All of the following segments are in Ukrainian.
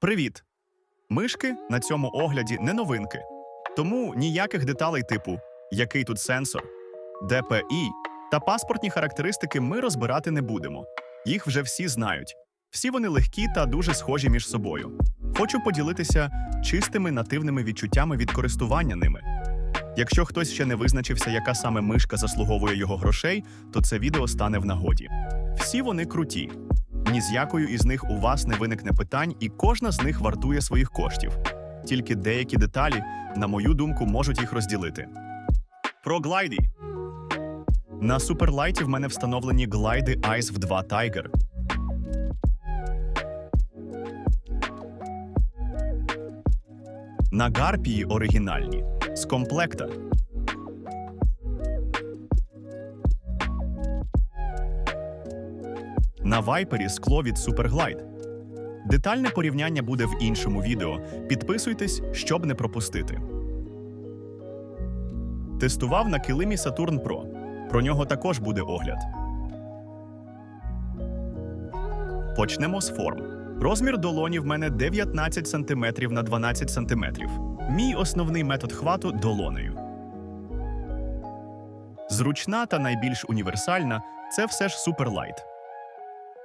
Привіт! Мишки на цьому огляді не новинки. Тому ніяких деталей типу який тут сенсор, ДПІ та паспортні характеристики ми розбирати не будемо. Їх вже всі знають. Всі вони легкі та дуже схожі між собою. Хочу поділитися чистими нативними відчуттями від користування ними. Якщо хтось ще не визначився, яка саме мишка заслуговує його грошей, то це відео стане в нагоді. Всі вони круті. Ні з якою із них у вас не виникне питань, і кожна з них вартує своїх коштів. Тільки деякі деталі, на мою думку, можуть їх розділити. Про глайді. На суперлайті в мене встановлені глайди Ice в 2 Tiger. На гарпії оригінальні з комплекта. На вайпері скло від Superglide. Детальне порівняння буде в іншому відео. Підписуйтесь, щоб не пропустити. Тестував на килимі Saturn Pro. Про нього також буде огляд. Почнемо з форм. Розмір долоні в мене 19 см на 12 см. Мій основний метод хвату долонею. Зручна та найбільш універсальна це все ж Superlight.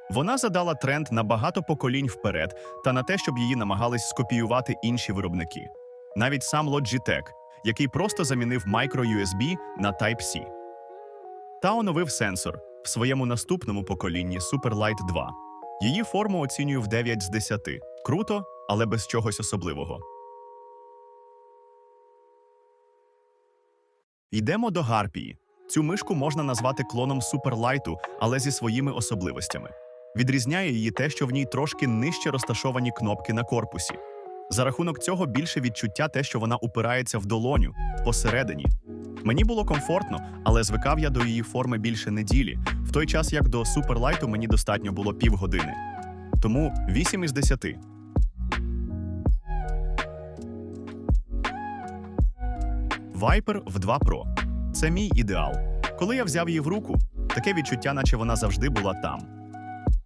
Вона задала тренд на багато поколінь вперед та на те, щоб її намагались скопіювати інші виробники. Навіть сам Logitech, який просто замінив micro-USB на Type-C. Та оновив сенсор в своєму наступному поколінні Superlight 2. Її форму оцінюю в 9 з 10. Круто, але без чогось особливого. Йдемо до Гарпії. Цю мишку можна назвати клоном Суперлайту, але зі своїми особливостями. Відрізняє її те, що в ній трошки нижче розташовані кнопки на корпусі. За рахунок цього більше відчуття те, що вона упирається в долоню посередині. Мені було комфортно, але звикав я до її форми більше неділі, в той час як до Суперлайту мені достатньо було півгодини. Тому 8 із 10. Viper в 2 Pro. Це мій ідеал. Коли я взяв її в руку, таке відчуття, наче вона завжди була там.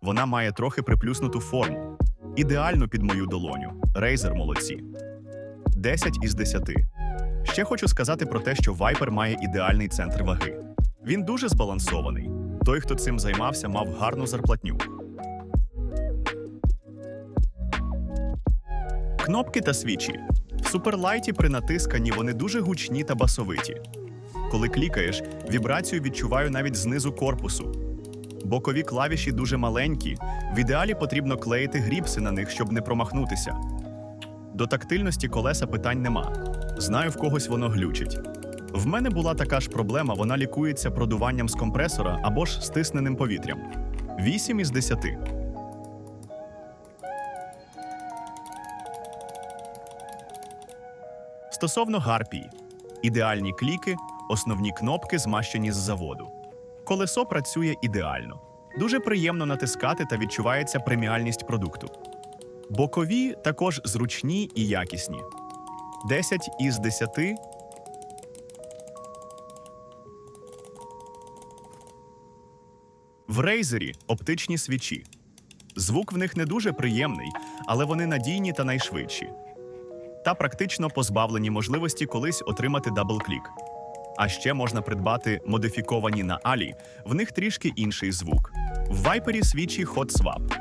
Вона має трохи приплюснуту форму. Ідеально під мою долоню. Razer молодці. 10 із 10. Ще хочу сказати про те, що Viper має ідеальний центр ваги. Він дуже збалансований. Той, хто цим займався, мав гарну зарплатню. Кнопки та свічі. В суперлайті при натисканні вони дуже гучні та басовиті. Коли клікаєш, вібрацію відчуваю навіть знизу корпусу. Бокові клавіші дуже маленькі. В ідеалі потрібно клеїти гріпси на них, щоб не промахнутися. До тактильності колеса питань нема. Знаю, в когось воно глючить. В мене була така ж проблема, вона лікується продуванням з компресора або ж стисненим повітрям. 8 із 10. Стосовно гарпії, ідеальні кліки, основні кнопки змащені з заводу. Колесо працює ідеально. Дуже приємно натискати та відчувається преміальність продукту. Бокові також зручні і якісні. 10 із 10. В рейзері оптичні свічі. Звук в них не дуже приємний, але вони надійні та найшвидші. Та практично позбавлені можливості колись отримати даблклік. А ще можна придбати модифіковані на Алі, в них трішки інший звук. В вайпері свічі Hot Swap.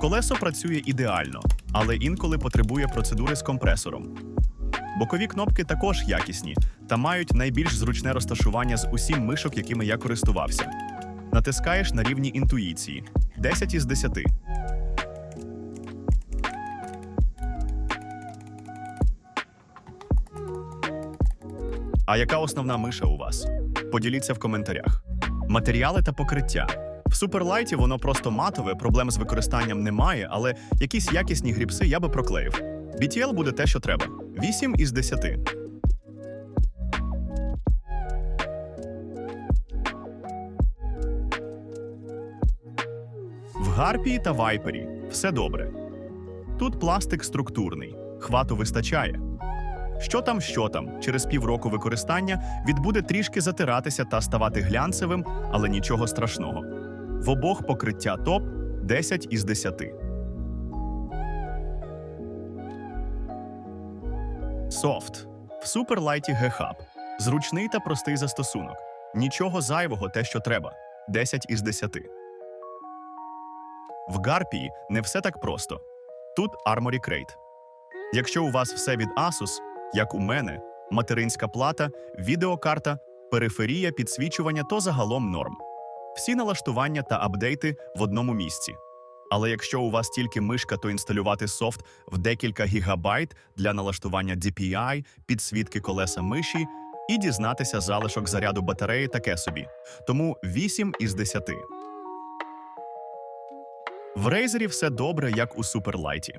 Колесо працює ідеально, але інколи потребує процедури з компресором. Бокові кнопки також якісні та мають найбільш зручне розташування з усім мишок, якими я користувався. Натискаєш на рівні інтуїції 10 із 10. А яка основна миша у вас? Поділіться в коментарях. Матеріали та покриття. В суперлайті воно просто матове, проблем з використанням немає, але якісь якісні гріпси я би проклеїв. BTL буде те, що треба. 8 із 10. В гарпії та вайпері все добре. Тут пластик структурний, хвату вистачає. Що там, що там, через півроку використання відбуде трішки затиратися та ставати глянцевим, але нічого страшного. В обох покриття топ 10 із 10. Софт. В суперлайті G-Hub. Зручний та простий застосунок. Нічого зайвого, те, що треба. 10 із 10. В Гарпії не все так просто. Тут Armory Crate. Якщо у вас все від Asus, як у мене, материнська плата, відеокарта, периферія, підсвічування, то загалом норм. Всі налаштування та апдейти в одному місці. Але якщо у вас тільки мишка, то інсталювати софт в декілька гігабайт для налаштування DPI, підсвітки колеса миші і дізнатися залишок заряду батареї таке собі. Тому 8 із 10. В Razer все добре, як у Суперлайті.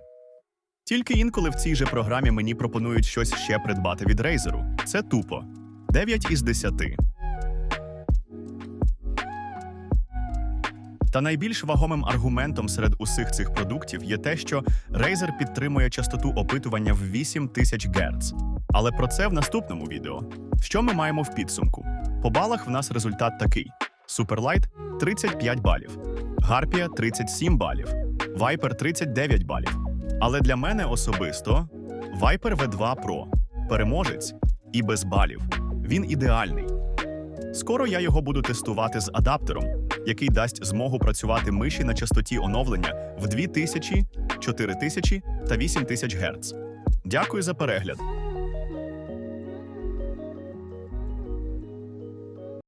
Тільки інколи в цій же програмі мені пропонують щось ще придбати від Razer. Це тупо. 9 із 10. Та найбільш вагомим аргументом серед усіх цих продуктів є те, що Razer підтримує частоту опитування в 8000 Гц. Але про це в наступному відео. Що ми маємо в підсумку? По балах в нас результат такий: Superlight – 35 балів, Harpia – 37 балів, Viper – 39 балів. Але для мене особисто Viper V2 Pro – переможець і без балів. Він ідеальний. Скоро я його буду тестувати з адаптером, який дасть змогу працювати миші на частоті оновлення в 2000, 4000 та 8000 Гц. Дякую за перегляд.